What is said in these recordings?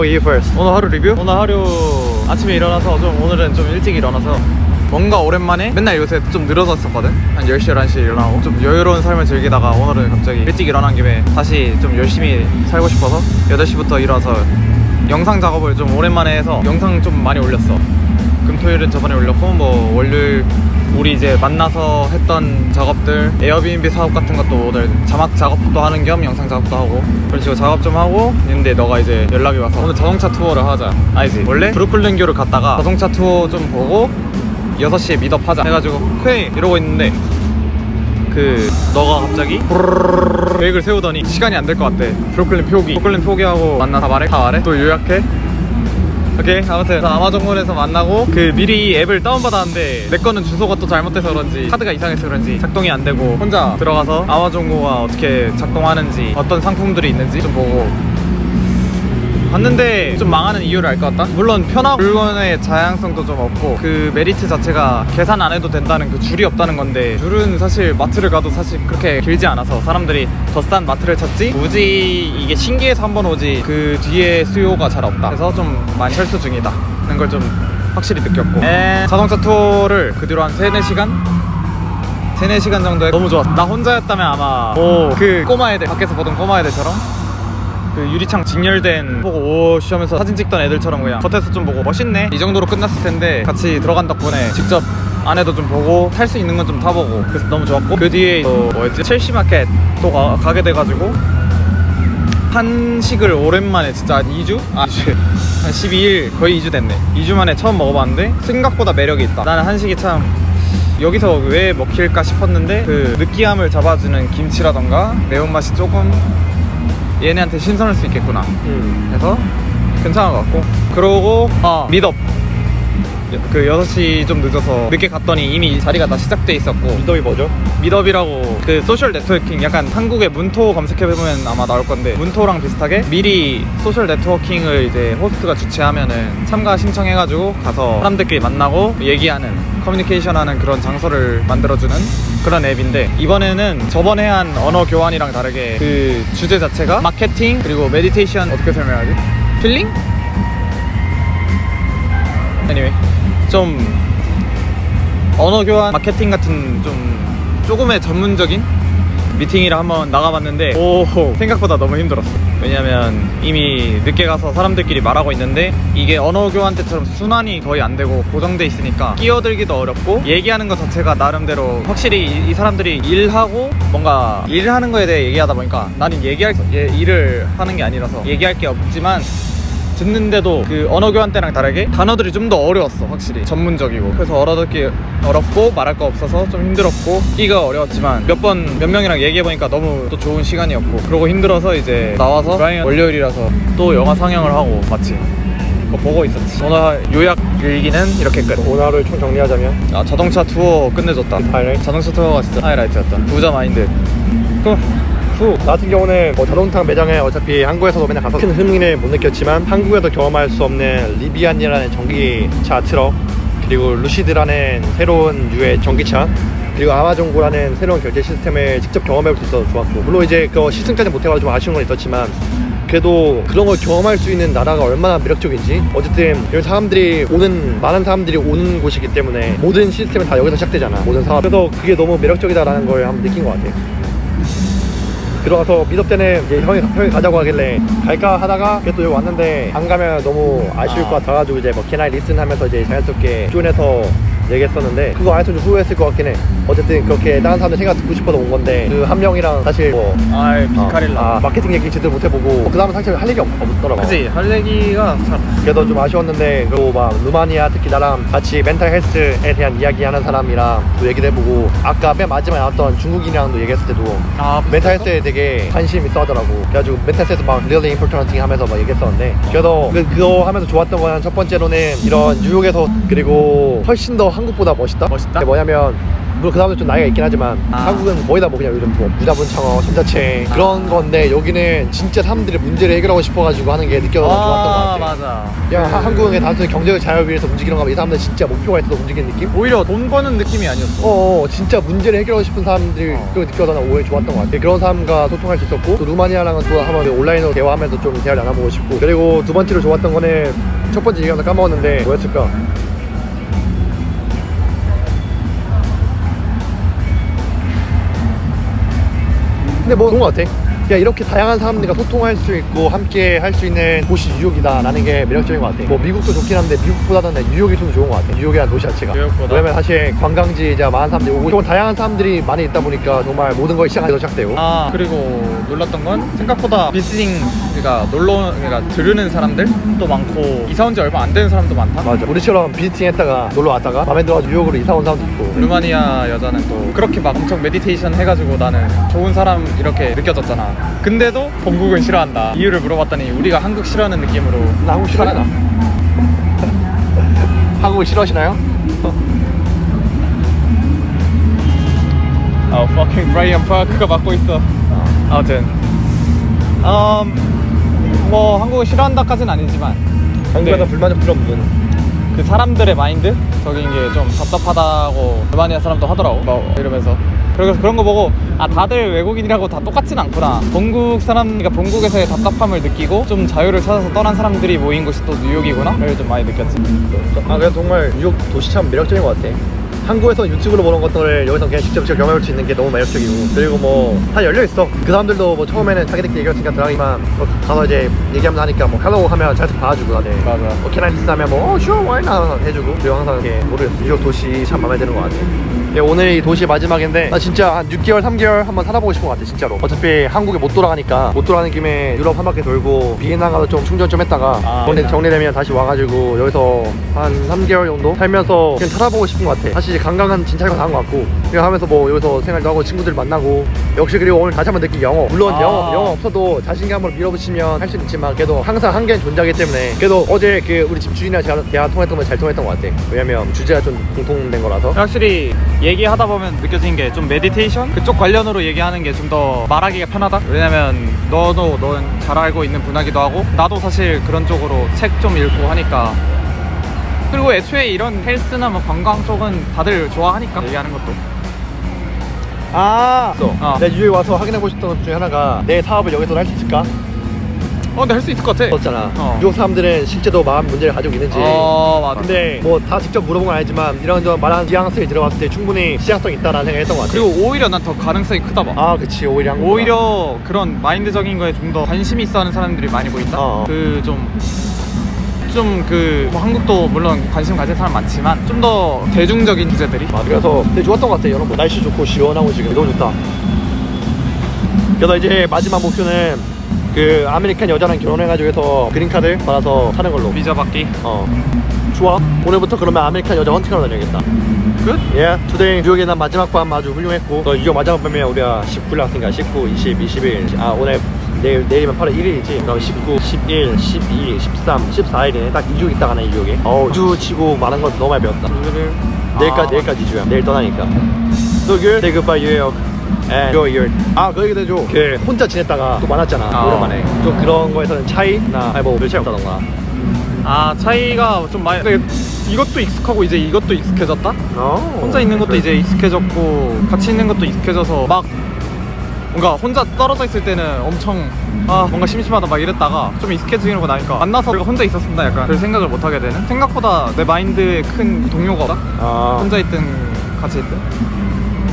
Oh, you first. 오늘 하루 리뷰? 오늘 하루 아침에 일어나서 좀 오늘은 좀 일찍 일어나서 뭔가 오랜만에 맨날 요새 좀 늘어졌었거든? 한 10시, 11시에 일어나고 좀 여유로운 삶을 즐기다가 오늘은 갑자기 일찍 일어난 김에 다시 좀 열심히 살고 싶어서 8시부터 일어나서 영상 작업을 좀 오랜만에 해서 영상 좀 많이 올렸어 금토일은 저번에 올렸고 뭐 월요일 우리 이제 만나서 했던 작업들 에어비앤비 사업 같은 것도 오늘 자막 작업도 하는 겸 영상 작업도 하고 그런 식으로 작업 좀 하고 있는데 너가 이제 연락이 와서 오늘 자동차 투어를 하자 알지? 원래 브루클린교를 갔다가 자동차 투어 좀 보고 6시에 미덥 하자 해가지고 오케이 이러고 있는데 그 너가 갑자기 계획을 세우더니 시간이 안 될 것 같대 브루클린 표기 브루클린 표기하고 만나 다 말해? 다 말해? 또 요약해? 오케이 아무튼. 아마존몰에서 만나고 그 미리 앱을 다운받았는데 내 거는 주소가 또 잘못돼서 그런지 카드가 이상해서 그런지 작동이 안 되고 혼자 들어가서 아마존고가 어떻게 작동하는지 어떤 상품들이 있는지 좀 보고 봤는데 좀 망하는 이유를 알 것 같다? 물론 편하고 물건의 다양성도 좀 없고 그 메리트 자체가 계산 안 해도 된다는 그 줄이 없다는 건데 줄은 사실 마트를 가도 사실 그렇게 길지 않아서 사람들이 더 싼 마트를 찾지? 굳이 이게 신기해서 한 번 오지 그 뒤에 수요가 잘 없다. 그래서 좀 많이 철수 중이다 는 걸 좀 확실히 느꼈고. 에, 자동차 투어를 그 뒤로 한 3, 4시간? 3, 4시간 정도 해 너무 좋았어 나 혼자였다면 아마 오그 꼬마 애들 밖에서 보던 꼬마 애들처럼 그 유리창 직렬된 보고 오씨 하면서 사진 찍던 애들처럼 그냥 겉에서 좀 보고 멋있네. 이 정도로 끝났을 텐데 같이 들어간 덕분에 직접 안에도 좀 보고 탈 수 있는 건 좀 타보고 그래서 너무 좋았고 그 뒤에 또 뭐였지? 첼시 마켓 또 가, 가게 돼가지고 한식을 오랜만에 진짜 한 2주? 아, 한 12일 거의 2주 됐네. 2주 만에 처음 먹어봤는데 생각보다 매력이 있다. 나는 한식이 참 여기서 왜 먹힐까 싶었는데 그 느끼함을 잡아주는 김치라던가 매운맛이 조금 얘네한테 신선할 수 있겠구나. 음. 해서 괜찮은 것 같고. 그러고 아 미덥 그 6시 좀 늦어서 늦게 갔더니 이미 자리가 다 시작돼 있었고 미더이 뭐죠? 미덥이라고 그 소셜 네트워킹 약간 한국의 문토 검색해보면 아마 나올 건데 문토랑 비슷하게 미리 소셜 네트워킹을 이제 호스트가 주최하면은 참가 신청해가지고 가서 사람들끼리 만나고 얘기하는 커뮤니케이션 하는 그런 장소를 만들어주는 그런 앱인데 이번에는 저번에 한 언어 교환이랑 다르게 그 주제 자체가 마케팅 그리고 메디테이션 어떻게 설명하지? 힐링? anyway 좀 언어 교환 마케팅 같은 좀 조금의 전문적인 미팅이라 한번 나가봤는데 오 생각보다 너무 힘들었어. 왜냐면 이미 늦게 가서 사람들끼리 말하고 있는데 이게 언어 교환 때처럼 순환이 거의 안 되고 고정돼 있으니까 끼어들기도 어렵고 얘기하는 것 자체가 나름대로 확실히 이, 이 사람들이 일하고 뭔가 일하는 거에 대해 얘기하다 보니까 나는 얘기할 예, 일을 하는 게 아니라서 얘기할 게 없지만 듣는데도 그 언어 교환 때랑 다르게 단어들이 좀 더 어려웠어 확실히. 전문적이고. 그래서 알아듣기 어렵고 말할 거 없어서 좀 힘들었고 끼가 어려웠지만 몇 번 몇 명이랑 얘기해 보니까 너무 또 좋은 시간이었고 그러고 힘들어서 이제 나와서 브라이언 월요일이라서 또 영화 상영을 하고 마치 그거 보고 있었지. 오늘 요약 일기는 이렇게 끝. 오늘 하루 총 정리하자면? 아, 자동차 투어 끝내줬다. 하이라이트? 자동차 투어가 진짜 하이라이트였다. 부자 마인드. 후. 후. 나 같은 경우는 뭐 자동차 매장에 어차피 한국에서도 맨날 가서 큰 흥미를 못 느꼈지만 한국에서 경험할 수 없는 리비안이라는 전기차 트럭 그리고 루시드라는 새로운 류의 전기차 그리고 아마존고라는 새로운 결제 시스템을 직접 경험해 볼 수 있어서 좋았고 물론 이제 그 시승까지 못해가지고 좀 아쉬운 건 있었지만 그래도 그런 걸 경험할 수 있는 나라가 얼마나 매력적인지 어쨌든 이런 사람들이 오는 많은 사람들이 오는 곳이기 때문에 모든 시스템은 다 여기서 시작되잖아 모든 사업 그래서 그게 너무 매력적이다라는 걸 한번 느낀 것 같아 들어가서 미덥 때는 이제 형이, 형이 가자고 하길래 갈까 하다가 그래도 여기 왔는데 안 가면 너무 아쉬울 아. 것 같아가지고 이제 뭐 캐나이 리슨 하면서 이제 자연스럽게 쪼내서 얘기했었는데 그거 안 했으면 좀 후회했을 것 같긴 해. 어쨌든 그렇게 다른 사람들 생각 듣고 싶어서 온 건데 그 한 명이랑 사실 뭐 아이 어, 비카릴라. 아, 마케팅 얘기 제대로 못 해보고 그 다음에 사실 할 얘기 없, 없더라고 그치 할 얘기가 참 그래도 좀 아쉬웠는데 그리고 막 루마니아 특히 나랑 같이 멘탈 헬스에 대한 이야기 하는 사람이랑 또 얘기도 해보고 아까 맨 마지막에 나왔던 중국인이랑도 얘기했을 때도 아, 멘탈 헬스에 되게 관심 있어 하더라고. 그래가지고 멘탈 헬스 막 really important thing 하면서 막 얘기했었는데 그래서 그, 그거 하면서 좋았던 거는 첫 번째로는 이런 뉴욕에서 그리고 훨씬 더 한국보다 멋있다? 멋있다? 뭐냐면 물론 그 사람들 좀 나이가 있긴 하지만 아. 한국은 거의 다 뭐 그냥 요즘 뭐 무자본 청어, 전자책 아. 그런 건데 여기는 진짜 사람들의 문제를 해결하고 싶어가지고 하는 게 느껴서 좋았던 것아 같아. 맞아 그냥 하- 한국은 단순히 경제적 자유를 위해서 움직이는 거면 이 사람들 진짜 목표가 있어서 움직이는 느낌? 오히려 돈 버는 느낌이 아니었어 어, 어, 진짜 문제를 해결하고 싶은 사람들이 어. 그 느껴서 난 오히려 좋았던 것 같아. 그런 사람과 소통할 수 있었고 또 루마니아랑은 또 한번 온라인으로 대화하면서 좀 대화를 나눠보고 싶고 그리고 두 번째로 좋았던 거는 첫 번째 얘기하다 까먹었는데 뭐였을까? 근데 뭐 좋은 것 같아. 그냥 이렇게 다양한 사람들과 소통할 수 있고 함께 할 수 있는 곳이 뉴욕이다라는 게 매력적인 것 같아. 뭐 미국도 좋긴 한데 미국보다는 난 뉴욕이 좀 좋은 것 같아. 뉴욕이라는 도시 자체가. 뉴욕보다? 왜냐면 사실 관광지 이제 많은 사람들이 오고 좀 다양한 사람들이 많이 있다 보니까 정말 모든 것이 시작에서 시작되고. 아 그리고 놀랐던 건 생각보다 비스팅 그러니까 놀러 그러니까 들으는 사람들도 많고 이사 온 지 얼마 안 되는 사람도 많다 맞아. 우리처럼 비지팅 했다가 놀러 왔다가 마음에 들어가지고 뉴욕으로 이사 온 사람도 있고. 루마니아 여자는 또 그렇게 막 엄청 메디테이션 해가지고 나는 좋은 사람 이렇게 느껴졌잖아 근데도 본국은 싫어한다 이유를 물어봤더니 우리가 한국 싫어하는 느낌으로 나 한국 싫어하나? 한국을 싫어하시나요? 아 fucking 브라이언 파크가 맡고 있어 아무튼 음, 뭐 한국을 싫어한다까지는 아니지만 한국에서 네. 불만족 들은 부분. 그 사람들의 마인드 적인 게 좀 답답하다고 루마니아 사람도 하더라고 뭐 이러면서 그래서 그런 거 보고 아 다들 외국인이라고 다 똑같진 않구나. 본국 사람 그러니까 본국에서의 답답함을 느끼고 좀 자유를 찾아서 떠난 사람들이 모인 곳이 또 뉴욕이구나? 를 좀 많이 느꼈지. 아, 그래서 정말 뉴욕 도시 참 매력적인 것 같아. 한국에서 유튜브로 보는 것들을 여기서 그냥 직접 직접 경험할 수 있는 게 너무 매력적이고 그리고 뭐 다 열려 있어. 그 사람들도 뭐 처음에는 자기들끼리 얘기했으니까 들어가기만 뭐 가서 이제 얘기하면 하니까 뭐 hello 하면 잘 봐주고 다들. 맞아. 뭐 can I listen 하면 뭐 oh, sure why not? 해주고. 그리고 항상 이렇게 모르겠어. 뉴욕 도시 참 마음에 드는 것 같아 예, 오늘 이 도시 마지막인데 나 진짜 한 6개월 3개월 한번 살아보고 싶은 것 같아 진짜로. 어차피 한국에 못 돌아가니까. 못 돌아가는 김에 유럽 한 바퀴 돌고 비엔나 가서 좀 충전 좀 했다가 아, 정리, 비엔나. 정리되면 다시 와가지고 여기서 한 3개월 정도 살면서 그냥 살아보고 싶은 것 같아. 사실 관광은 진짜 다한 것 같고. 그냥 하면서 뭐 여기서 생활도 하고 친구들 만나고. 역시 그리고 오늘 다시 한번 느낀 영어. 물론 아. 영어 영어 없어도 자신감으로 밀어붙이면 할 수 있지만 그래도 항상 한계는 존재하기 때문에 그래도 어제 그 우리 집 주인이랑 제가 대화 통했던 건 잘 통했던 것 같아. 왜냐면 주제가 좀 공통된 거라서. 확실히 얘기하다 보면 느껴진 게 좀 메디테이션 그쪽 관련으로 얘기하는 게 좀 더 말하기가 편하다? 왜냐면 너도 넌 잘 알고 있는 분야기도 하고 나도 사실 그런 쪽으로 책 좀 읽고 하니까. 그리고 애초에 이런 헬스나 뭐 관광 쪽은 다들 좋아하니까 얘기하는 것도. 아 어. 내가 뉴욕에 와서 확인해보고 싶던 것 중에 하나가 내 사업을 여기서 할 수 있을까? 어 근데 할 수 있을 것 같아. 그렇잖아. 어. 뉴욕 사람들은 실제로 마음 문제를 가지고 있는지. 어 맞아. 근데 뭐 다 직접 물어본 건 아니지만 이런저런 말하는 뉘앙스에 들어봤을 때 충분히 시장성 있다라는 생각을 했던 것 같아. 그리고 오히려 난 더 가능성이 크다 봐. 아 그치. 오히려 한국보다. 오히려 그런 마인드적인 거에 좀 더 관심 있어 하는 사람들이 많이 보인다? 어, 어. 그 좀, 좀 그, 뭐 한국도 물론 관심 가진 사람 많지만 좀 더 대중적인 주제들이? 아, 그래서 되게 좋았던 것 같아. 여러분 날씨 좋고 시원하고 지금. 너무 좋다. 그래서 이제 마지막 목표는 그 아메리칸 여자랑 결혼해가지고 해서 그린카드 받아서 사는 걸로. 비자 받기. 어. 좋아. 오늘부터 그러면 아메리칸 여자 헌팅하러 다녀야겠다. 끝? 예, 투데이 뉴욕에 난 마지막 밤 아주 훌륭했고 또 뉴욕 마지막 밤에 우리가 19일 왔으니까 19, 20, 21, 아 오늘 내일, 내일이면 8월 1일이지. 그럼 19, 11, 12, 13, 14일이네. 딱 2주 있다 가네 뉴욕에. 어우 2주 치고 많은 건 너무 많이 배웠다. 내일까지 아. 내일까지 2주야. 내일 떠나니까. So good, say goodbye New York And enjoy your 아그 얘기도 해줘. 그 혼자 지냈다가 또 많았잖아 아. 오랜만에. 좀 그런 거에서는 차이나. 아니 뭐별 차이 없다던가. 아 차이가 좀 많이 근데 이것도 익숙하고 이제 이것도 익숙해졌다? 어, 혼자 있는 것도 그래. 이제 익숙해졌고 같이 있는 것도 익숙해져서 막 뭔가 혼자 떨어져 있을 때는 엄청 아 뭔가 심심하다 막 이랬다가 좀 익숙해지는 거 나니까. 만나서 내가 혼자 있었습니다 약간. 별 생각을 못 하게 되는. 생각보다 내 마인드에 큰 동요가 없다? 아. 혼자 있든 같이 있든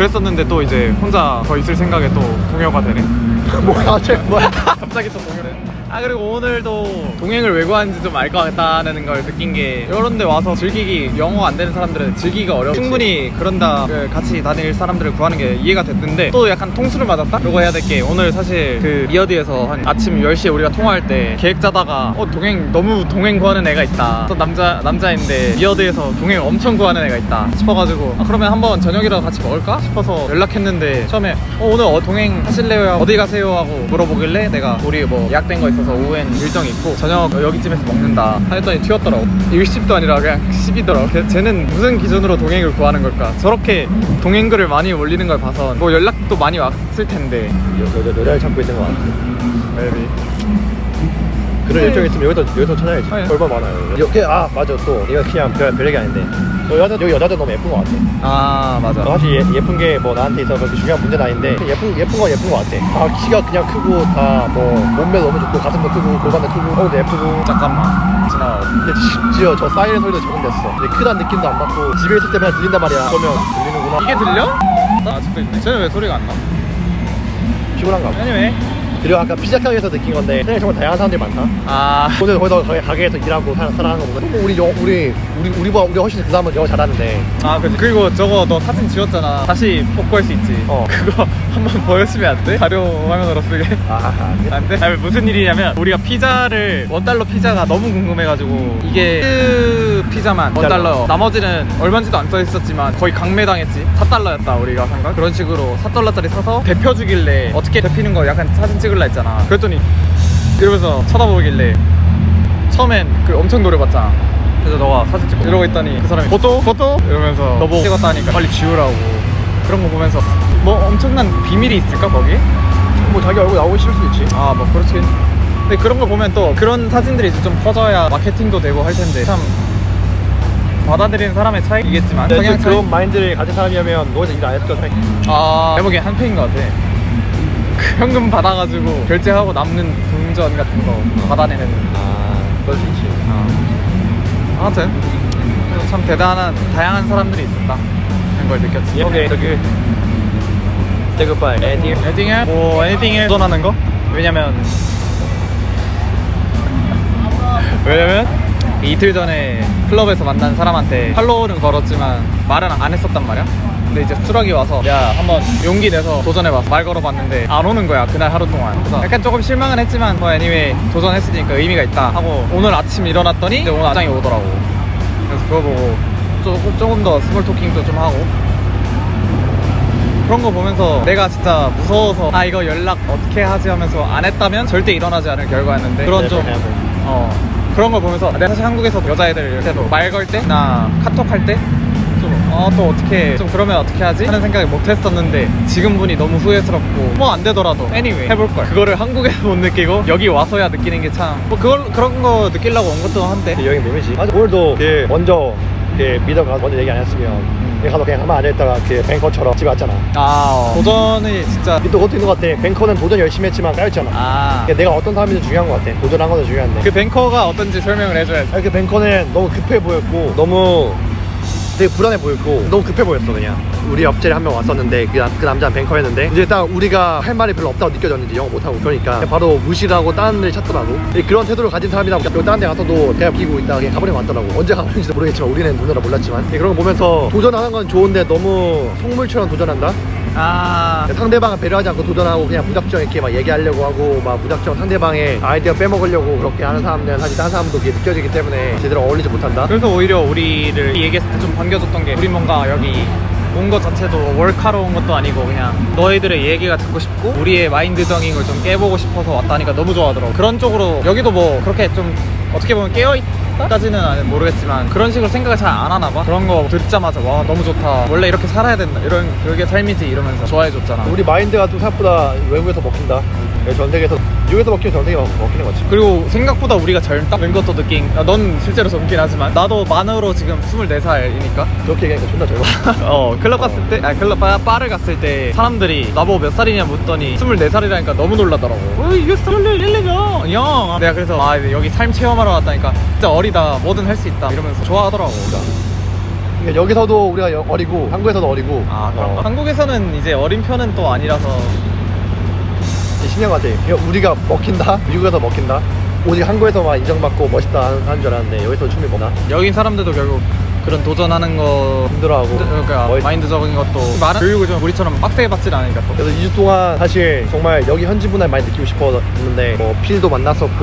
그랬었는데 또 이제 혼자 더 있을 생각에 또 동요가 되네 뭐야 쟤 뭐야 갑자기 또 동요를 아 그리고 오늘도 동행을 왜 구하는지 좀 알 것 같다는 걸 느낀 게 이런 데 와서 즐기기 영어 안 되는 사람들은 즐기기가 어려워 충분히 그런다 그 같이 다닐 사람들을 구하는 게 이해가 됐는데 또 약간 통수를 맞았다? 그러고 해야 될 게 오늘 사실 그 리어드에서 한 아침 10시에 우리가 통화할 때 계획 짜다가 어 동행 너무 동행 구하는 애가 있다 또 남자 남자인데 리어드에서 동행 엄청 구하는 애가 있다 싶어가지고 아, 그러면 한번 저녁이라도 같이 먹을까 싶어서 연락했는데 처음에 어 오늘 어, 동행 하실래요? 어디 가세요? 하고 물어보길래 내가 우리 뭐 예약된 거 있어서 오후엔 일정이 있고 저녁 여기쯤에서 먹는다 했더니 튀었더라고. 일십도 아니라 그냥 10이더라고. 쟤는 무슨 기준으로 동행을 구하는 걸까? 저렇게 동행글을 많이 올리는 걸 봐서 뭐 연락도 많이 왔을 텐데. 여, 여자를 찾고 있는 것 같아. Maybe 그런 일정이 있으면 여기서 여기서 찾아야지. 네. 얼마 많아요. 이렇게 아 맞아. 또 이거 그냥 별, 별 얘기 아닌데 여기 여자 여기 여자들 너무 예쁜 것 같아. 아 맞아. 사실 예, 예쁜 게 뭐 나한테 있어서 그렇게 중요한 문제는 아닌데 예쁜 예쁜 건 예쁜 것 같아. 다 키가 그냥 크고 다 뭐 몸매 너무 좋고 가슴도 크고 골반도 크고 허리도 예쁘고. 잠깐만. 지나 근데 심지어 저 사이렌 소리도 적응됐어 근데 크다는 느낌도 안 받고 집에 있을 때만 들린단 말이야. 그러면 들리는구나. 이게 들려? 나 아직도 있네. 쟤는 왜 소리가 안 나? 피곤한가? 봐 anyway 그리고 아까 피자 가게에서 느낀 건데 세상에 정말 다양한 사람들이 많다 아 오늘 거기서 거기 가게에서 일하고 살, 살아가는 거 보면 우리 영, 우리 우리 우리보다 우리 훨씬 그 사람은 영어 잘하는데 아, 그치. 그리고 저거 너 사진 지웠잖아. 다시 복구할 수 있지. 어. 그거 한번 보여주면 안 돼? 자료 화면으로 쓰게. 아안 돼? 안 돼? 아니, 무슨 일이냐면, 우리가 피자를, 원달러 피자가 너무 궁금해가지고, 이게 그 피자만 원달러, 나머지는 얼마인지도 안 써있었지만, 거의 강매당했지. 4달러였다, 우리가 산 거. 그런 식으로 4달러짜리 사서, 데펴주길래, 어떻게 데피는 거 약간 사진 찍 을라 했잖아. 그랬더니, 이러면서 쳐다보길래, 처음엔 그 엄청 노려봤잖아. 그래서 너가 사진 찍고 이러고 있더니 그 사람이 포토? 포토? 이러면서 너보고 찍었다니까 빨리 지우라고 그런 거 보면서 뭐 엄청난 비밀이 있을까 거기? 뭐 자기 얼굴 나오기 싫을 수도 있지 아 뭐 그렇긴 근데 그런 거 보면 또 그런 사진들이 이제 좀 퍼져야 마케팅도 되고 할 텐데 참 받아들이는 사람의 차이겠지만 성향 차이 그런 마인드를 가진 사람이라면 너희도 일안 했을 아 제목에 한 페인 것 같아 그 현금 받아가지고 결제하고 남는 동전 같은 거 받아내는. 아수 있지. 어. 아무튼 참 대단한 다양한 사람들이 있었다. 하는 걸 느꼈지. 오케이 저기 Say goodbye. 에디 에딩에 뭐 에딩에 도전하는 거? 왜냐면 왜냐면? 이틀 전에 클럽에서 만난 사람한테 팔로우는 걸었지만 말은 안 했었단 말이야 근데 이제 수락이 와서 야 한번 용기 내서 도전해봤어 말 걸어봤는데 안 오는 거야 그날 하루 동안. 그래서 약간 조금 실망은 했지만 뭐 애니웨이 도전했으니까 의미가 있다 하고 오늘 아침 일어났더니 이제 오늘 아장이 오더라고. 그래서 그거 보고 조금, 조금 더 스몰 토킹도 좀 하고. 그런 거 보면서 내가 진짜 무서워서 아 이거 연락 어떻게 하지 하면서 안 했다면 절대 일어나지 않을 결과였는데 그런 좀 어, 그런 걸 보면서 내가 사실 한국에서 여자애들 이렇게도 말 걸 때나 카톡 할때 좀어또 어떻게 좀 그러면 어떻게 하지? 하는 생각을 못 했었는데 지금 보니 너무 후회스럽고 뭐 안 되더라도 anyway 해볼 걸. 그거를 한국에서 못 느끼고 여기 와서야 느끼는 게 참 뭐 그걸 그런 거 느끼려고 온 것도 한데. 여기 묘미지. 맞아 오늘도 그 먼저 그 미더가 먼저 얘기 안 했으면 얘 가서 그냥 가만 앉아있다가 그 뱅커처럼 집에 왔잖아. 아 어. 도전이 진짜 또 그것도 있는 것 같아. 뱅커는 도전 열심히 했지만 까였잖아. 아. 그러니까 내가 어떤 사람인지 중요한 것 같아. 도전한 것도 중요한데. 그 뱅커가 어떤지 설명을 해줘야지. 아니 그 뱅커는 너무 급해 보였고 너무 되게 불안해 보였고 너무 급해 보였어 그냥. 우리 옆자리 한 명 왔었는데 그, 남- 그 남자는 뱅커였는데 이제 딱 우리가 할 말이 별로 없다고 느껴졌는지 영어 못하고 그러니까 바로 무시를 하고 다른 데를 찾더라고. 그런 태도를 가진 사람이라고 여기 다른 데 가서도 대학 끼고 있다가 그냥 가버리고 왔더라고. 언제 가버린지도 모르겠지만 우리는 누나라 몰랐지만. 근데 그런 거 보면서 도전하는 건 좋은데 너무 속물처럼 도전한다 아. 상대방을 배려하지 않고 도전하고 그냥 무작정 이렇게 막 얘기하려고 하고 막 무작정 상대방의 아이디어 빼먹으려고 그렇게 하는 사람들은 사실 다른 사람도 그게 느껴지기 때문에 제대로 어울리지 못한다? 그래서 오히려 우리를 얘기했을 때 좀 반겨줬던 게 우리 뭔가 여기 온 것 자체도 월카로 온 것도 아니고 그냥 너희들의 얘기가 듣고 싶고 우리의 마인드 정잉을 좀 깨보고 싶어서 왔다니까 너무 좋아하더라고. 그런 쪽으로 여기도 뭐 그렇게 좀 어떻게 보면 깨어있다 까지는 모르겠지만 그런 식으로 생각을 잘 안 하나 봐. 그런 거 듣자마자 와 너무 좋다. 원래 이렇게 살아야 된다. 이런 그게 삶이지 이러면서 좋아해줬잖아. 우리 마인드가 또 생각보다 외국에서 먹힌다. 전 세계에서 미국에서 먹히면 전 세계가 먹히는 거지. 그리고 생각보다 우리가 젊다는 것도 느낀 아, 넌 실제로 젊긴 하지만 나도 만으로 지금 24살이니까. 그렇게 얘기하니까 존나 젊어. 어 클럽 갔을 때, 아 클럽 바, 바를 갔을 때 사람들이 나보고 몇 살이냐 묻더니 24살이라니까 너무 놀라더라고. 어 이게 24일리가 형. 내가 그래서 아 여기 삶 체험하러 왔다니까 진짜 어리다 뭐든 할 수 있다 이러면서 좋아하더라고. 그러니까 여기서도 우리가 여- 어리고 한국에서도 어리고. 아 그런가? 어, 한국에서는 이제 어린 편은 또 아니라서 신기한 것 같아 우리가 먹힌다? 미국에서 먹힌다? 오직 한국에서만 인정받고 멋있다 하는, 줄 알았는데 여기서 충분히 먹나 여긴 사람들도 결국 그런 도전하는 거 힘들어하고 그러니까 멋있- 마인드 적인 것도 많은 교육을 좀 우리처럼 빡세게 받진 않으니까 또 그래서 2주 동안 사실 정말 여기 현지 문화를 많이 느끼고 싶었는데 뭐 필도 만났었고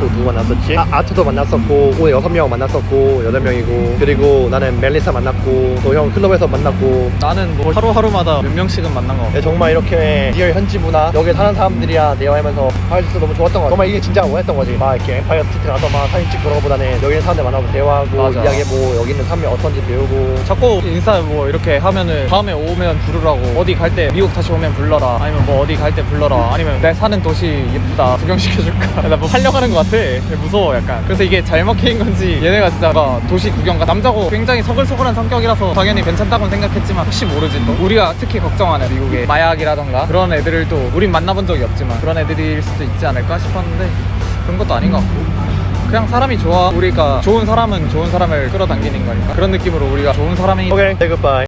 또 누구 만났었지? 아, 아트도 만났었고 오늘 여섯 명 만났었고 여덟 명이고 그리고 나는 멜리사 만났고 또 형 클럽에서 만났고 나는 뭐 하루하루마다 몇 명씩은 만난 거 같아 네, 정말 이렇게 리얼 현지 문화 여기 사는 사람들이랑 대화하면서 할수 있어 너무 좋았던 거 같아 정말 이게 진짜 원했던 거지 막 이렇게 엠파이어 스트리트 가서 막 사진 찍고 그런 거보다는 여기 있는 사람들 만나고 대화하고 맞아. 이야기해보고 여기 있는 사람이 어떤지 배우고 자꾸 인스타 뭐 이렇게 하면은 다음에 오면 부르라고 어디 갈 때 미국 다시 오면 불러라 아니면 뭐 어디 갈 때 불러라 아니면 내 사는 도시 예쁘다 구경시켜줄까? 나뭐 하는 것 같아. 무서워 약간. 그래서 이게 잘 먹힌 건지 얘네가 진짜 막 도시 구경가 남자고 굉장히 서글서글한 성격이라서 당연히 괜찮다고 생각했지만 혹시 모르지 또. 우리가 특히 걱정하는 미국의 마약이라던가 그런 애들을 또 우린 만나본 적이 없지만 그런 애들일 수도 있지 않을까 싶었는데 그런 것도 아닌 것 같고 그냥 사람이 좋아. 우리가 좋은 사람은 좋은 사람을 끌어당기는 거니까. 그런 느낌으로 우리가 좋은 사람이 오케이 say goodbye